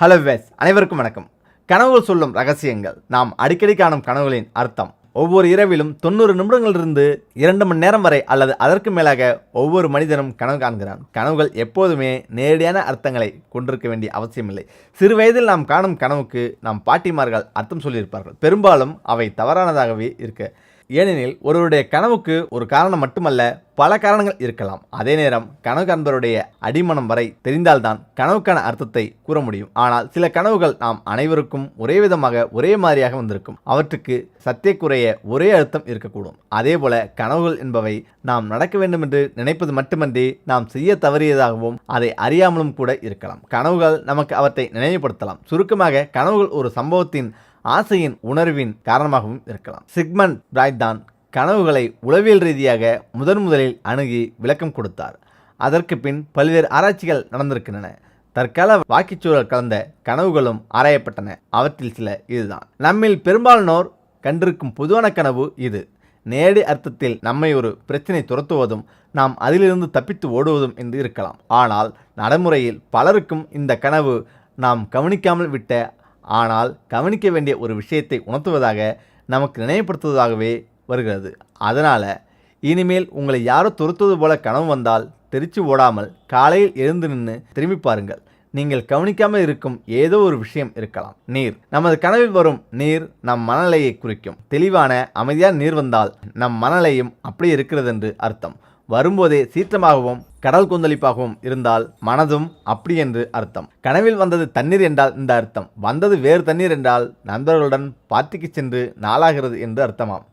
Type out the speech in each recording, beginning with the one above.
Hello ways அனைவருக்கும் வணக்கம். கனவுகள் சொல்லும் ரகசியங்கள். நாம் அடிக்கடி காணும் கனவுகளின் அர்த்தம். ஒவ்வொரு இரவிலும் தொண்ணூறு நிமிடங்களிலிருந்து இரண்டு மணி நேரம் வரை அல்லது அதற்கு மேலாக ஒவ்வொரு மனிதனும் கனவு காண்கிறான். கனவுகள் எப்போதுமே நேரடியான அர்த்தங்களை கொண்டிருக்க வேண்டிய அவசியமில்லை. சிறு வயதில் நாம் காணும் கனவுக்கு நம் பாட்டிமார்கள் அர்த்தம் சொல்லியிருப்பார்கள். பெரும்பாலும் அவை தவறானதாகவே இருக்க ஏனெனில் ஒருவருடைய கனவுக்கு ஒரு காரணம் மட்டுமல்ல பல காரணங்கள் இருக்கலாம். அதே நேரம் கனவு காண்பவருடைய அடிமனம் வரை தெரிந்தால்தான் கனவுக்கான அர்த்தத்தை கூற முடியும். ஆனால் சில கனவுகள் நாம் அனைவருக்கும் ஒரே விதமாக ஒரே மாதிரியாக வந்திருக்கும். அவற்றுக்கு சத்தியக்குறைய ஒரே அர்த்தம் இருக்கக்கூடும். அதே போல கனவுகள் என்பவை நாம் நடக்க வேண்டும் என்று நினைப்பது மட்டுமன்றி நாம் செய்ய தவறியதாகவும் அதை அறியாமலும் கூட இருக்கலாம். கனவுகள் நமக்கு அவற்றை நினைவுபடுத்தலாம். சுருக்கமாக கனவுகள் ஒரு சம்பவத்தின் ஆசையின் உணர்வின் காரணமாகவும் இருக்கலாம். சிக்மண்ட் பிராய்ட் தான் கனவுகளை உளவியல் ரீதியாக முதன் முதலில் அணுகி விளக்கம் கொடுத்தார். அதற்கு பின் பல்வேறு ஆராய்ச்சிகள் நடந்திருக்கின்றன. தற்கால வாக்கிச்சூழல் கலந்த கனவுகளும் ஆராயப்பட்டன. அவற்றில் சில இதுதான். நம்மில் பெரும்பாலானோர் கண்டிருக்கும் பொதுவான கனவு இது. நேரடி அர்த்தத்தில் நம்மை ஒரு பிரச்சனை துரத்துவதும் நாம் அதிலிருந்து தப்பித்து ஓடுவதும் என்று இருக்கலாம். ஆனால் நடைமுறையில் பலருக்கும் இந்த கனவு நாம் கவனிக்காமல் விட்ட ஆனால் கவனிக்க வேண்டிய ஒரு விஷயத்தை உணர்த்துவதாக நமக்கு நினைவுபடுத்துவதாகவே வருகிறது. அதனால் இனிமேல் உங்களை யாரோ துரத்துவது போல கனவு வந்தால் தெரிச்சு ஓடாமல் காலையில் எழுந்து நின்று திரும்பி பாருங்கள். நீங்கள் கவனிக்காமல் இருக்கும் ஏதோ ஒரு விஷயம் இருக்கலாம். நீர். நமது கனவில் வரும் நீர் நம் மனநிலையை குறிக்கும். தெளிவான அமைதியான நீர் வந்தால் நம் மனநிலையும் அப்படி இருக்கிறது என்று அர்த்தம். வரும்போதே சீற்றமாகவும் கடல் கொந்தளிப்பாகவும் இருந்தால் மனதும் அப்படி என்று அர்த்தம். கனவில் வந்தது தண்ணீர் என்றால் இந்த அர்த்தம். வந்தது வேறு தண்ணீர் என்றால் நண்பர்களுடன் பார்ட்டிக்கு சென்று நாளாகிறது என்று அர்த்தமாம்.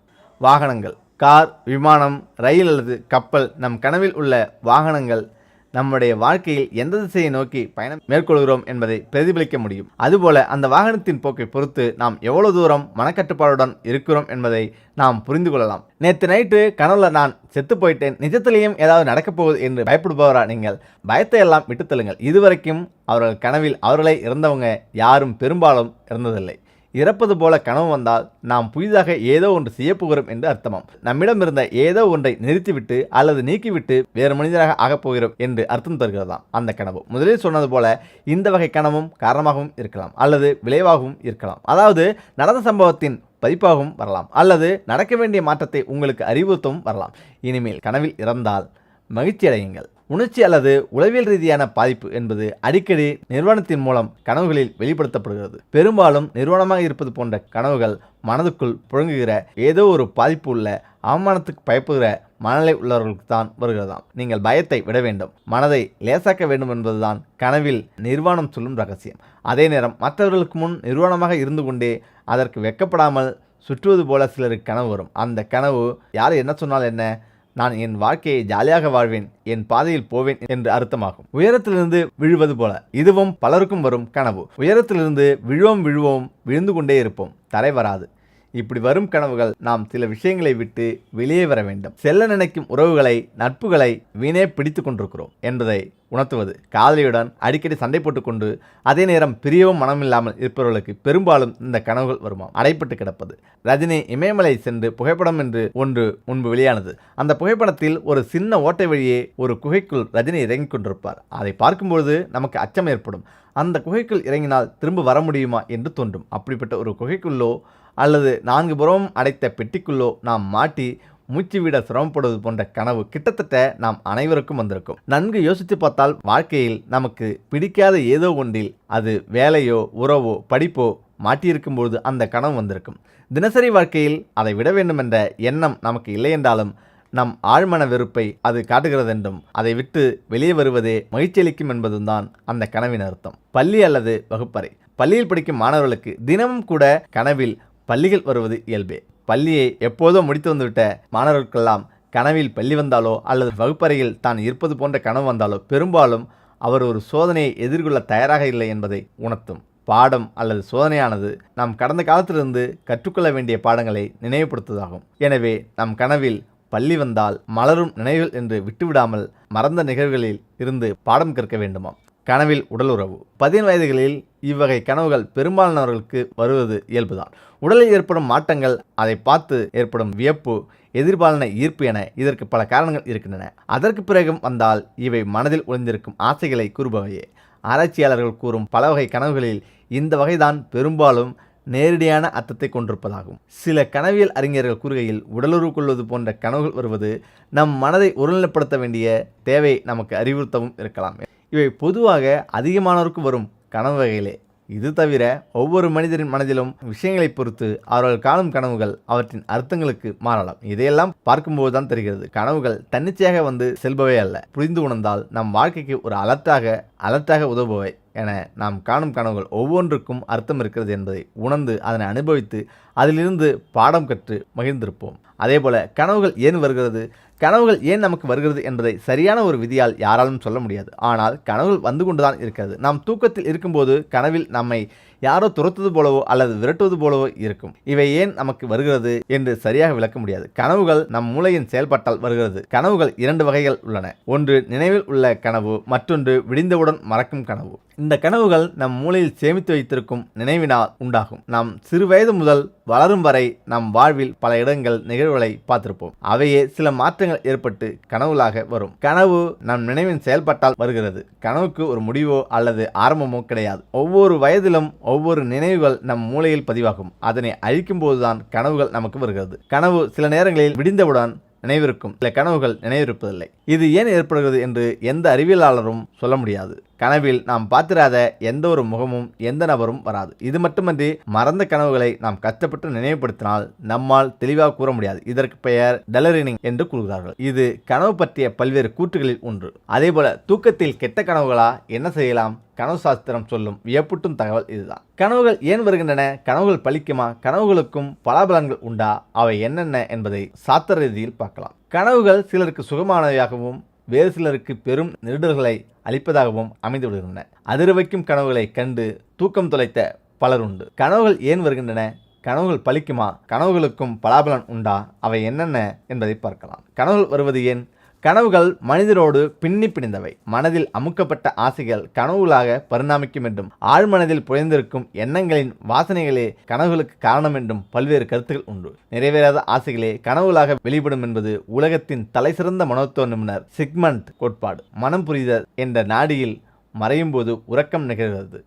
வாகனங்கள் கார் விமானம் ரயில் அல்லது கப்பல் நம் கனவில் உள்ள வாகனங்கள் நம்முடைய வாழ்க்கையில் எந்த திசையை நோக்கி பயணம் மேற்கொள்கிறோம் என்பதை பிரதிபலிக்க முடியும். அதுபோல அந்த வாகனத்தின் போக்கை பொறுத்து நாம் எவ்வளவு தூரம் மனக்கட்டுப்பாடுடன் இருக்கிறோம் என்பதை நாம் புரிந்து கொள்ளலாம். நேற்று நைட்டு கனவுல நான் செத்து போயிட்டேன். நிஜத்திலேயும் ஏதாவது நடக்கப் போகுது என்று பயப்படுபவரா நீங்கள்? பயத்தை எல்லாம் விட்டுத்தள்ளுங்கள் இதுவரைக்கும் அவர்கள் கனவில் அவர்களை இறந்தவங்க யாரும் பெரும்பாலும் இறந்ததில்லை இறப்பது போல கனவு வந்தால் நாம் புதிதாக ஏதோ ஒன்று செய்யப்போகிறோம் என்று அர்த்தமாம். நம்மிடம் இருந்த ஏதோ ஒன்றை நிறுத்திவிட்டு அல்லது நீக்கிவிட்டு வேறு மனிதராக ஆகப் போகிறோம் என்று அர்த்தம் தருகிறதாம் அந்த கனவு. முதலில் சொன்னது போல இந்த வகை கனவும் காரணமாகவும் இருக்கலாம் அல்லது விளைவாகவும் இருக்கலாம். அதாவது நடந்த சம்பவத்தின் பதிப்பாகவும் வரலாம் அல்லது நடக்க வேண்டிய மாற்றத்தை உங்களுக்கு அறிவுறுத்தவும் வரலாம். இனிமேல் கனவில் இறந்தால் மகிழ்ச்சி அடையுங்கள் உணர்ச்சி அல்லது உளவியல் ரீதியான பாதிப்பு என்பது அடிக்கடி நிறுவனத்தின் மூலம் கனவுகளில் வெளிப்படுத்தப்படுகிறது. பெரும்பாலும் நிறுவனமாக இருப்பது போன்ற கனவுகள் மனதுக்குள் புழங்குகிற ஏதோ ஒரு பாதிப்பு உள்ள அவமானத்துக்கு பயப்புகிற மனநிலை உள்ளவர்களுக்கு தான் வருகிறதாம். நீங்கள் பயத்தை விட வேண்டும். மனதை லேசாக்க வேண்டும் என்பதுதான் கனவில் நிர்வாணம் சொல்லும் ரகசியம். அதே நேரம் மற்றவர்களுக்கு முன் நிர்வாணமாக இருந்து கொண்டே அதற்கு வெக்கப்படாமல் சுற்றுவது போல சிலருக்கு கனவு வரும். அந்த கனவு யார் என்ன சொன்னால் என்ன? நான் என் வாழ்க்கையை ஜாலியாக வாழ்வேன் என் பாதையில் போவேன் என்று அர்த்தமாகும். உயரத்திலிருந்து விழுவது போல இதுவும் பலருக்கும் வரும் கனவு. உயரத்திலிருந்து விழுவோம் விழுவோம் விழுந்து கொண்டே இருப்போம். தரை வராது. இப்படி வரும் கனவுகள் நாம் சில விஷயங்களை விட்டு வெளியே வர வேண்டும். செல்ல நினைக்கும் உறவுகளை நட்புகளை வீணே பிடித்து கொண்டிருக்கிறோம் என்பதை உணர்த்துவது. காதலியுடன் அடிக்கடி சண்டை போட்டுக்கொண்டு அதே நேரம் பிரியவும் மனமில்லாமல் இருப்பவர்களுக்கு பெரும்பாலும் இந்த கனவுகள் வருமாம் அடைப்பட்டு கிடப்பது. ரஜினி இமயமலை சென்று புகைப்படம் என்று ஒன்று முன்பு வெளியானது. அந்த புகைப்படத்தில் ஒரு சின்ன ஓட்டை வழியே ஒரு குகைக்குள் ரஜினி இறங்கிக் கொண்டிருப்பார். அதை பார்க்கும்பொழுது நமக்கு அச்சம் ஏற்படும். அந்த குகைக்குள் இறங்கினால் திரும்ப வர முடியுமா என்று தோன்றும். அப்படிப்பட்ட ஒரு குகைக்குள்ளோ அல்லது நான்கு புறமும் அடைத்த பெட்டிக்குள்ளோ நாம் மாட்டி மூச்சு விட சிரமப்படுவது போன்ற கனவு கிட்டத்தட்ட நாம் அனைவருக்கும் வந்திருக்கும். நன்கு யோசித்து பார்த்தால் வாழ்க்கையில் நமக்கு பிடிக்காத ஏதோ ஒன்றில் அது வேலையோ உறவோ படிப்போ மாட்டியிருக்கும் பொழுது அந்த கனவு வந்திருக்கும். தினசரி வாழ்க்கையில் அதை விட வேண்டும் என்ற எண்ணம் நமக்கு இல்லை என்றாலும் நம் ஆழ்மன வெறுப்பை அது காட்டுகிறது என்றும் அதை விட்டு வெளியே வருவதே மகிழ்ச்சியளிக்கும் என்பதும் தான் அந்த கனவின் அர்த்தம். பள்ளி அல்லது வகுப்பறை. பள்ளியில் படிக்கும் மாணவர்களுக்கு தினமும் கூட கனவில் பள்ளிகள் வருவது இயல்பே. பள்ளியை எப்போதோ முடித்து வந்துவிட்ட மாணவர்களுக்கெல்லாம் கனவில் பள்ளி வந்தாலோ அல்லது வகுப்பறையில் தான் இருப்பது போன்ற கனவு வந்தாலோ பெரும்பாலும் அவர் ஒரு சோதனையை எதிர்கொள்ள தயாராக இல்லை என்பதை உணர்த்தும். பாடம் அல்லது சோதனையானது நாம் கடந்த காலத்திலிருந்து கற்றுக்கொள்ள வேண்டிய பாடங்களை நினைவுபடுத்துவதாகும். எனவே நம் கனவில் பள்ளி வந்தால் மலரும் நினைவுகள் என்று விட்டுவிடாமல் மறந்த நிகழ்வுகளில் இருந்து பாடம் கற்க வேண்டுமாம். கனவில் உடல் உறவு. வயதுகளில் இவ்வகை கனவுகள் பெரும்பாலானவர்களுக்கு வருவது இயல்புதான். உடலில் ஏற்படும் மாற்றங்கள் அதை பார்த்து ஏற்படும் வியப்பு எதிர்பாலன ஈர்ப்பு என இதற்கு பல காரணங்கள் இருக்கின்றன. அதற்கு பிறகும் வந்தால் இவை மனதில் ஒளிந்திருக்கும் ஆசைகளை கூறுபவையே. ஆராய்ச்சியாளர்கள் கூறும் பல வகை கனவுகளில் இந்த வகைதான் பெரும்பாலும் நேரடியான அர்த்தத்தை கொண்டிருப்பதாகும். சில கனவியல் அறிஞர்கள் கூறுகையில் உடலுறவு கொள்வது போன்ற கனவுகள் வருவது நம் மனதை ஒருநிலைப்படுத்த வேண்டிய தேவை நமக்கு அறிவுறுத்தவும் இருக்கலாம். இவை பொதுவாக அதிகமானோருக்கு வரும் கனவு வகைகளே. இது தவிர ஒவ்வொரு மனிதரின் மனதிலும் விஷயங்களை பொறுத்து அவர்கள் காணும் கனவுகள் அவற்றின் அர்த்தங்களுக்கு மாறலாம். இதையெல்லாம் பார்க்கும்போது தான் தெரிகிறது. கனவுகள் தன்னிச்சையாக வந்து செல்பவை அல்ல. புரிந்து உணர்ந்தால் நம் வாழ்க்கைக்கு ஒரு அலர்ட்டாக அலர்ட்டாக உதவுபவை என நாம் காணும் கனவுகள் ஒவ்வொன்றுக்கும் அர்த்தம் இருக்கிறது என்பதை உணர்ந்து அதனை அனுபவித்து அதிலிருந்து பாடம் கற்று மகிழ்ந்திருப்போம். அதேபோல கனவுகள் ஏன் வருகிறது? கனவுகள் ஏன் நமக்கு வருகிறது என்பதை சரியான ஒரு விதியால் யாராலும் சொல்ல முடியாது. ஆனால் கனவுகள் வந்து கொண்டுதான் இருக்கிறது. நாம் தூக்கத்தில் இருக்கும்போது கனவில் நம்மை யாரோ துரத்துவது போலவோ அல்லது விரட்டுவது போலவோ இருக்கும். இவை ஏன் நமக்கு வருகிறது என்று சரியாக விளக்க முடியாது. கனவுகள் நம் மூளையின் செயல்பாட்டால் வருகிறது. கனவுகள் இரண்டு வகைகள் உள்ளன. ஒன்று நினைவில் உள்ள கனவு. மற்றொன்று விடிந்தவுடன் மறக்கும் கனவு. இந்த கனவுகள் நம் மூளையில் சேமித்து வைத்திருக்கும் நினைவினால் உண்டாகும். நாம் சிறு வயது முதல் வளரும் வரை நம் வாழ்வில் பல இடங்கள் நிகழ்வுகளை பார்த்திருப்போம். அவையே சில மாற்றங்கள் ஏற்பட்டு கனவுகளாக வரும். கனவு நம் நினைவின் செயல்பாட்டால் வருகிறது. கனவுக்கு ஒரு முடிவோ அல்லது ஆரம்பமோ கிடையாது. ஒவ்வொரு வயதிலும் ஒவ்வொரு நினைவுகள் நம் மூளையில் பதிவாகும். அதனை அழிக்கும் போதுதான் கனவுகள் நமக்கு வருகிறது. கனவு சில நேரங்களில் விடிந்தவுடன் நினைவிருக்கும். சில கனவுகள் நினைவிருப்பதில்லை. இது ஏன் ஏற்படுகிறது என்று எந்த அறிவியலாளரும் சொல்ல முடியாது. கனவில் நாம் பார்த்திராத எந்த ஒரு முகமும் எந்த நபரும் வராது. இது மட்டுமன்றி மறந்த கனவுகளை நாம் கஷ்டப்பட்டு நினைவுபடுத்தினால் நம்மால் தெளிவாக கூற முடியாது. இதற்கு பெயர் டெலரினிங் என்று கூறுகிறார்கள். இது கனவு பற்றிய பல்வேறு கூற்றுகளில் ஒன்று. அதேபோல தூக்கத்தில் கெட்ட கனவுகளா என்ன செய்யலாம்? கனவு சாஸ்திரம் சொல்லும் வியப்புட்டும் தகவல் இதுதான். கனவுகள் ஏன் வருகின்றன? கனவுகள் பலிக்குமா கனவுகளுக்கும் பலாபலன்கள் உண்டா? அவை என்னென்ன என்பதை சாத்திர ரீதியில் பார்க்கலாம். கனவுகள் சிலருக்கு சுகமானவையாகவும் வேறு சிலருக்கு பெரும் நெருடல்களை அளிப்பதாகவும் அமைந்து விடுகின்றன அதிர வைக்கும் கனவுகளை கண்டு தூக்கம் தொலைத்த பலர் உண்டு. கனவுகள் ஏன் வருகின்றன? கனவுகள் பலிக்குமா? கனவுகளுக்கும் பலாபலன் உண்டா? அவை என்னென்ன என்பதை பார்க்கலாம். கனவுகள் வருவது ஏன்? கனவுகள் மனிதரோடு பின்னி பிணைந்தவை. மனதில் அமுக்கப்பட்ட ஆசைகள் கனவுகளாக பரிணாமிக்கும் என்றும் ஆழ்மனதில் புயந்திருக்கும் எண்ணங்களின் வாசனைகளே கனவுகளுக்கு காரணம் என்றும் பல்வேறு கருத்துகள் உண்டு. நிறைவேறாத ஆசைகளே கனவுகளாக வெளிப்படும் என்பது உலகத்தின் தலைசிறந்த மனோத்துவ நிபுணர் சிக்மண்ட் கோட்பாடு. மனம் புரிதல் என்ற நாடியில் மறையும் போது உறக்கம் நிகழ்கிறது.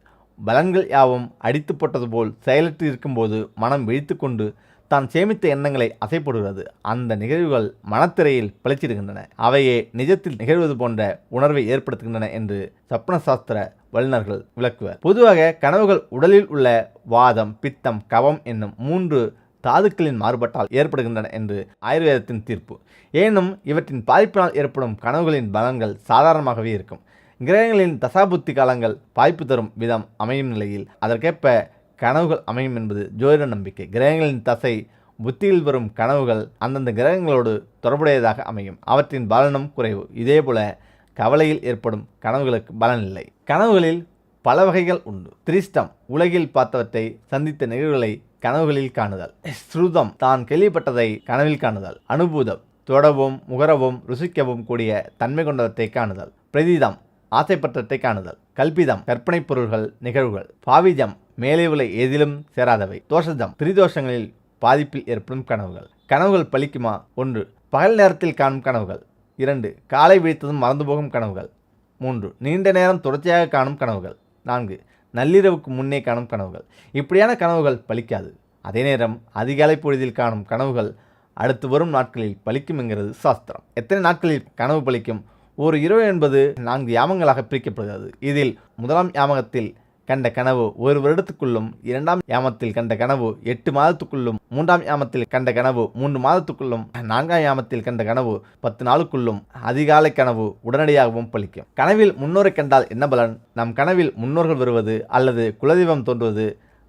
பலன்கள் யாவும் அடித்து போட்டது போல் செயலற்று இருக்கும்போது மனம் விழித்து கொண்டு தான் சேமித்த எண்ணங்களை அசைப்படுகிறது அந்த நிகழ்வுகள் மனத்திரையில் பளிச்சிடுகின்றன. அவையே நிஜத்தில் நிகழ்வது போன்ற உணர்வை ஏற்படுத்துகின்றன என்று சப்ன சாஸ்திர வல்லுநர்கள் விளக்குவர். பொதுவாக கனவுகள் உடலில் உள்ள வாதம் பித்தம் கவம் என்னும் மூன்று தாதுக்களின் மாறுபட்டால் ஏற்படுகின்றன என்று ஆயுர்வேதத்தின் தீர்ப்பு. ஏனும் இவற்றின் பாதிப்பினால் ஏற்படும் கனவுகளின் பலன்கள் சாதாரணமாகவே இருக்கும். கிரகங்களின் தசாபுத்தி காலங்கள் பாய்ப்பு தரும் விதம் அமையும் நிலையில் அதற்கேற்ப கனவுகள் அமையும் என்பது ஜோதிட நம்பிக்கை. கிரகங்களின் தசை புத்தியில் வரும் கனவுகள் அந்தந்த கிரகங்களோடு தொடர்புடையதாக அமையும். அவற்றின் பலனும் குறைவு. இதேபோல கவலையில் ஏற்படும் கனவுகளுக்கு பலன் இல்லை. கனவுகளில் பல வகைகள் உண்டு. திரிஷ்டம் உலகில் பார்த்தவற்றை சந்தித்த நிகழ்வுகளை கனவுகளில் காணுதல். ஸ்ருதம் தான் கேள்விப்பட்டதை கனவில் காணுதல். அனுபூதம் தொடவும் முகரவும் ருசிக்கவும் கூடிய தன்மை கொண்டவற்றை காணுதல். பிரதிதம் ஆசைப்பட்டத்தை காணுதல். கல்பிதம் கற்பனை பொருள்கள் நிகழ்வுகள். பாவிஜம் மேலே உள்ள எதிலும் சேராதவை. தோஷதம். திரிதோஷங்களில் பாதிப்பில் ஏற்படும் கனவுகள். கனவுகள் பலிக்குமா? ஒன்று. பகல் நேரத்தில் காணும் கனவுகள். இரண்டு. காலை விழித்ததும் மறந்து போகும் கனவுகள். மூன்று. நீண்ட நேரம் தொடர்ச்சியாக காணும் கனவுகள். நான்கு. நள்ளிரவுக்கு முன்னே காணும் கனவுகள். இப்படியான கனவுகள் பலிக்காது. அதே நேரம் அதிகாலை பொழுதில் காணும் கனவுகள் அடுத்து வரும் நாட்களில் பலிக்கும் என்கிறது சாஸ்திரம். எத்தனை நாட்களில் கனவு பலிக்கும்? ஒரு இரவு என்பது நான்கு யாமங்களாக பிரிக்கப்படுகிறது. இதில் முதலாம் யாமகத்தில் கண்ட கனவு ஒரு வருடத்துக்குள்ளும் இரண்டாம் யாமத்தில் கண்ட கனவு எட்டு மாதத்துக்குள்ளும் மூன்றாம் யாமத்தில் கண்ட கனவு மூன்று மாதத்துக்குள்ளும் நான்காம் யாமத்தில் கண்ட கனவு பத்து நாளுக்குள்ளும் அதிகாலை கனவு உடனடியாகவும் பலிக்கும். கனவில் முன்னோரை கண்டால் என்ன பலன்? நம் கனவில் முன்னோர்கள் வருவது அல்லது குலதெய்வம் தோன்றுவது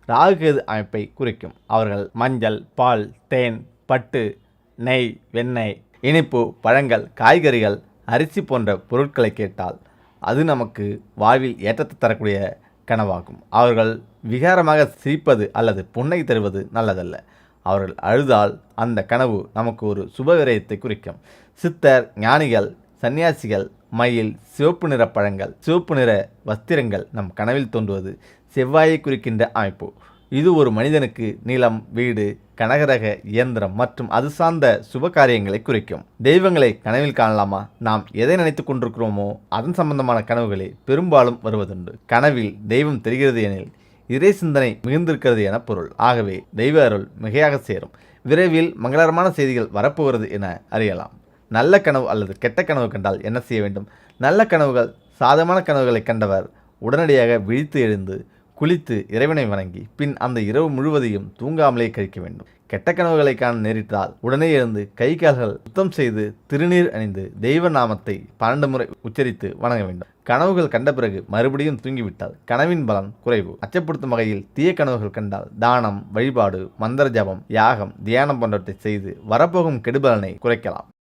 ராகுகேது அமைப்பை குறிக்கும். அவர்கள் மஞ்சள் பால் தேன் பட்டு நெய் வெண்ணெய் இனிப்பு பழங்கள் காய்கறிகள் அரிசி போன்ற பொருட்களை கேட்டால் அது நமக்கு வாழ்வில் ஏற்றத்தை தரக்கூடிய கனவாகும். அவர்கள் விகாரமாக சிரிப்பது அல்லது புன்னை தருவது நல்லதல்ல. அவர்கள் அழுதால் அந்த கனவு நமக்கு ஒரு சுப விரயத்தை குறிக்கும். சித்தர் ஞானிகள் சன்னியாசிகள் மயில் சிவப்பு நிற பழங்கள் சிவப்பு நிற வஸ்திரங்கள் நம் கனவில் தோன்றுவது செவ்வாயை குறிக்கின்ற அமைப்பு. இது ஒரு மனிதனுக்கு நிலம் வீடு கனகரக இயந்திரம் மற்றும் அது சார்ந்த சுப காரியங்களை குறிக்கும். தெய்வங்களை கனவில் காணலாமா? நாம் எதை நினைத்துக் கொண்டிருக்கிறோமோ அதன் சம்பந்தமான கனவுகளே பெரும்பாலும் வருவதுண்டு. கனவில் தெய்வம் தெரிகிறது எனில் இறை சிந்தனை மிகுந்திருக்கிறது என பொருள். ஆகவே தெய்வ அருள் மிகையாக சேரும். விரைவில் மங்களகரமான செய்திகள் வரப்போகிறது என அறியலாம். நல்ல கனவு அல்லது கெட்ட கனவு கண்டால் என்ன செய்ய வேண்டும்? நல்ல கனவுகள் சாதமான கனவுகளை கண்டவர் உடனடியாக விழித்து எழுந்து குளித்து இறைவனை வணங்கி பின் அந்த இரவு முழுவதையும் தூங்காமலே கழிக்க வேண்டும். கெட்ட கனவுகளை காண நேரிட்டால் உடனே எழுந்து கை கால்கள் சுத்தம் செய்து திருநீர் அணிந்து தெய்வ நாமத்தை பன்னெண்டு முறை உச்சரித்து வணங்க வேண்டும். கனவுகள் கண்ட பிறகு மறுபடியும் தூங்கிவிட்டால் கனவின் பலன் குறைவு. அச்சப்படுத்தும் வகையில் தீய கனவுகள் கண்டால் தானம் வழிபாடு மந்திர ஜபம் யாகம் தியானம் போன்றவற்றை செய்து வரப்போகும் கெடுபலனை குறைக்கலாம்.